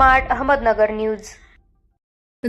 Smart Ahmednagar news.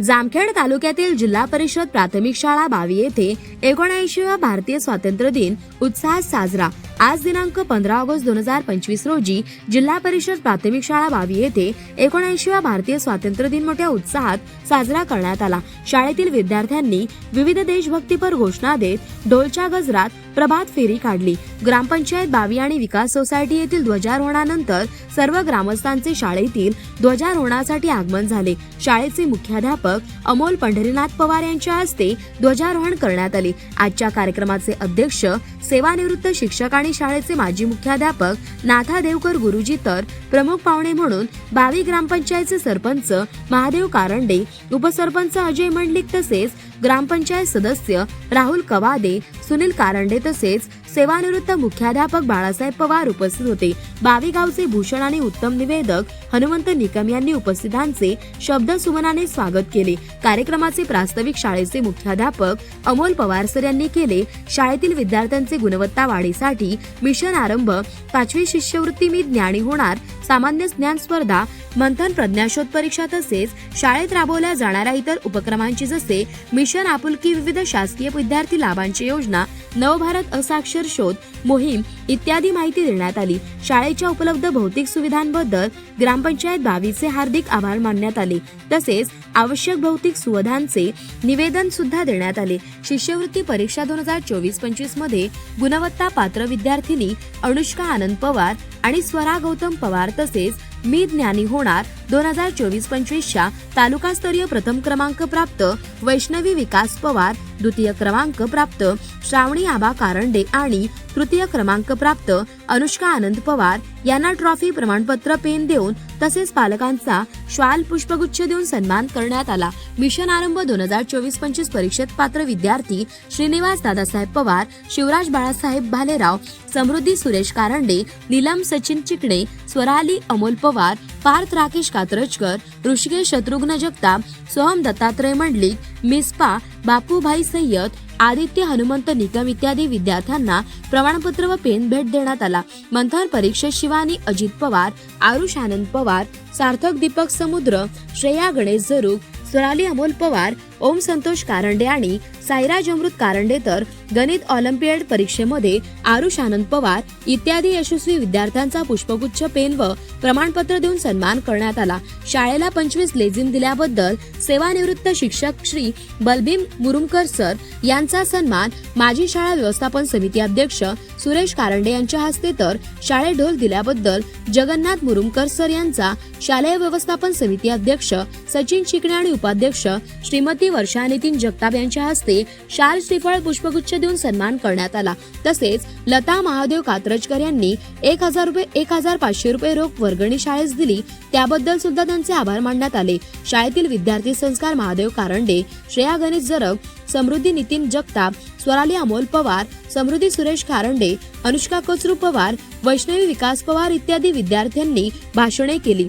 Jamkhed तालुक्यातील जिल्हा परिषद प्राथमिक शाळा बावी येथे एकोणऐंशीवा भारतीय स्वातंत्र्य दिन उत्साहात साजरा. आज दिनांक पंधरा ऑगस्ट दोन हजार पंचवीस रोजी जिल्हा परिषद प्राथमिक शाळा बावी येथे एकोणऐंशीवा भारतीय स्वातंत्र्य दिन मोठ्या उत्साहात साजरा करण्यात आला. शाळेतील विद्यार्थ्यांनी विविध देशभक्तीपर घोषणा देत ढोलच्या गजरात प्रभात फेरी काढली. ग्रामपंचायत बावी आणि विकास सोसायटी येथील ध्वजारोहणानंतर सर्व ग्रामस्थांचे शाळेतील ध्वजारोहणासाठी आगमन झाले. शाळेचे मुख्याध्यापक अमोल पंढरीनाथ पवार यांच्या हस्ते ध्वजारोहण करण्यात आले. आजच्या कार्यक्रमाचे अध्यक्ष सेवानिवृत्त शिक्षक आणि शाळेचे माजी मुख्याध्यापक नाथा देवकर गुरुजी तर प्रमुख पाहुणे म्हणून बावी ग्रामपंचायतचे सरपंच महादेव कारंडे उपसरपंच अजय मंडलिक तसेच ग्रामपंचायत सदस्य राहुल कवादे सुनील कारंडे तसेच सेवानिवृत्त मुख्याध्यापक बाळासाहेब पवार उपस्थित होते. बावेगावचे भूषण आणि उत्तम निवेदक हनुमंत निकम यांनी उपस्थितांचे शब्द सुमनाने स्वागत केले. कार्यक्रमाचे प्रास्ताविक शाळेचे मुख्याध्यापक अमोल पवारसर यांनी केले. शाळेतील विद्यार्थ्यांचे गुणवत्ता वाढीसाठी मिशन आरंभ पाचवी शिष्यवृत्ती मी ज्ञानी होणार सामान्य ज्ञान स्पर्धा मंथन प्रज्ञाशोध परीक्षा तसेच शाळेत राबवल्या जाणाऱ्या इतर उपक्रमांची जसे मिशन आपुलकी विविध शासकीय विद्यार्थी लाभांची योजना नवभारत असाक्षर शोध मोहीम इत्यादी माहिती देण्यात आली. शाळेच्या उपलब्ध भौतिक सुविधांबद्दल ग्रामपंचायत बावीचे हार्दिक आभार मानण्यात आले. तसेच आवश्यक भौतिक सुविधांचे निवेदन सुद्धा देण्यात आले. शिष्यवृत्ती परीक्षा दोन हजार चोवीस पंचवीसमध्ये गुणवत्ता पात्र विद्यार्थिनी अनुष्का आनंद पवार आणि स्वरा गौतम पवार तसेच मी ज्ञानी होणार. दोन हजार चोवीस पंचवीसच्या तालुकास्तरीय प्रथम क्रमांक प्राप्त. वैष्णवी विकास पवार. द्वितीय क्रमांक प्राप्त. श्रावणी आबा कारंडे आणि तृतीय क्रमांक प्राप्त. अनुष्का आनंद पवार यांना ट्रॉफी प्रमाणपत्र पेन देऊन तसेच पालकांचा श्वाल पुष्पगुच्छ देऊन सन्मान करण्यात आला. मिशन आरंभ दोन हजार चोवीस पंचवीस परीक्षेत पात्र विद्यार्थी श्रीनिवास दादासाहेब पवार शिवराज बाळासाहेब भालेराव समृद्धी सुरेश कारंडे नीलम सचिन चिकणे स्वराली अमोल पवार पार्थ राकेश कात्रजकर ऋषिकेश शत्रुघ्न जगताप सोहम दत्तात्रय मंडलिक मिस्पा बापूभाई सय्यद आदित्य हनुमंत निकम इत्यादी विद्यार्थ्यांना प्रमाणपत्र व पेन भेट देण्यात आला. मंथन परीक्षेत शिवानी अजित पवार आरुष आनंद पवार सार्थक दीपक समुद्र श्रेया गणेश जरूक स्वराली अमोल पवार ओम संतोष कारंडे आणि साईराज अमृत कारंडे तर गणित ऑलिम्पियड परीक्षेमध्ये आरुष आनंद पवार इत्यादी यशस्वी विद्यार्थ्यांचा पुष्पगुच्छ पेन व प्रमाणपत्र देऊन सन्मान करण्यात आला. शाळेला पंचवीस लेझिम दिल्याबद्दल सेवानिवृत्त शिक्षक श्री बलभीम मुरुमकर सर यांचा सन्मान माजी शाळा व्यवस्थापन समिती अध्यक्ष सुरेश कारंडे यांच्या हस्ते तर शाळेत ढोल दिल्याबद्दल जगन्नाथ मुरुमकर सर यांचा शालेय व्यवस्थापन समिती अध्यक्ष सचिन चिकणे आणि उपाध्यक्ष श्रीमती वर्षा नितीन जगताप यांच्या हस्ते शाल श्रीफळ पुष्पगुच्छ देऊन सन्मान करण्यात आला. तसेच लता महादेव कात्रजकर यांनी एक हजार रुपये एक हजार पाचशे रुपये रोख वर्गणी शाळेस दिली. त्याबद्दल सुद्धा त्यांचे आभार मानण्यात आले. शाळेतील विद्यार्थी संस्कार महादेव कारंडे श्रेया गणेश जरग समृद्धी नितीन जगताप स्वराली अमोल पवार समृद्धी सुरेश कारंडे अनुष्का कचरू पवार वैष्णवी विकास पवार इत्यादी विद्यार्थ्यांनी भाषणे केली.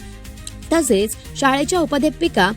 तसेच शाळेच्या उपाध्यापिका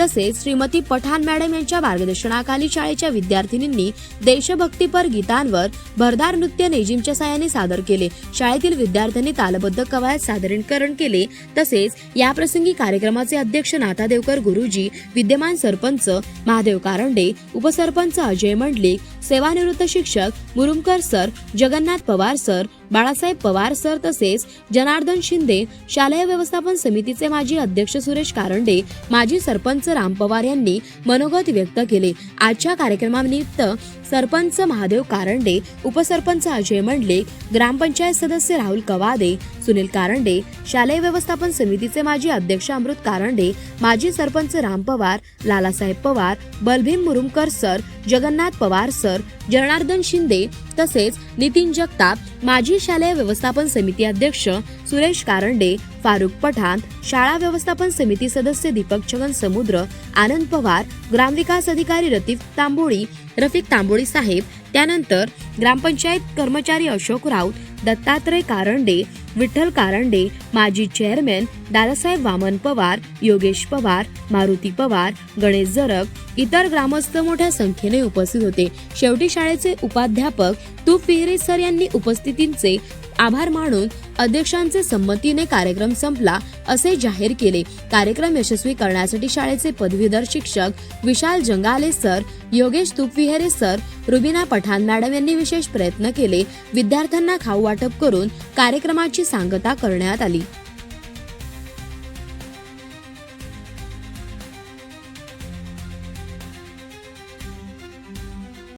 तसेच श्रीमती पठाण मॅडम यांच्या मार्गदर्शनाखाली शाळेच्या विद्यार्थिनींनी देशभक्तीपर गीतांवर भरदार नृत्य नेजिमच्या साहाय्याने सादर केले. शाळेतील विद्यार्थ्यांनी तालबद्ध कवायत सादरीकरण केले. तसेच या प्रसंगी कार्यक्रमाचे अध्यक्ष नाथा देवकर गुरुजी विद्यमान सरपंच महादेव कारंडे उपसरपंच अजय मंडलिक सेवानिवृत्त शिक्षक Murumkar sir Jagannath Pawar sir Balasaheb Pawar sir तसेच जनार्दन शिंदे शालेय व्यवस्थापन समितीचे माजी अध्यक्ष सुरेश कारंडे माजी सरपंच राम पवार यांनी मनोगत व्यक्त केले. आजच्या कार्यक्रमानिमित्त सरपंच महादेव कारंडे उपसरपंच अजय मंडले ग्रामपंचायत सदस्य राहुल कवादे सुनील कारंडे शालेय व्यवस्थापन समितीचे माजी अध्यक्ष अमृत कारंडे माजी सरपंच राम पवार लालासाहेब पवार बलभीम मुरुमकर सर जगन्नाथ पवार सर जनार्दन शिंदे तसेच नितीन जगताप माजी शालेय व्यवस्थापन समिती अध्यक्ष सुरेश कारंडे फारुख पठाण शाळा व्यवस्थापन समिती सदस्य दीपक छगन समुद्र आनंद पवार ग्रामविकास अधिकारी रतीफ तांबोळी रफिक तांबोळी साहेब त्यानंतर ग्रामपंचायत कर्मचारी अशोक राऊत दत्तात्रय कारंडे विठ्ठल कारंडे माजी चेअरमॅन दादासाहेब वामन पवार योगेश पवार मारुती पवार गणेश जरग इतर ग्रामस्थ मोठ्या संख्येने उपस्थित होते. शेवटी शाळेचे उपाध्यापक तू पिहरे सर यांनी उपस्थितींचे आभार मानून अध्यक्षांचे संमतीने कार्यक्रम संपला असे जाहीर केले. कार्यक्रम यशस्वी करण्यासाठी शाळेचे पदवीधर शिक्षक Vishal Jangale sir Yogesh Tupvihere sir Rubina Pathan madam यांनी विशेष प्रयत्न केले. विद्यार्थ्यांना खाऊ वाटप करून कार्यक्रमाची सांगता करण्यात आली.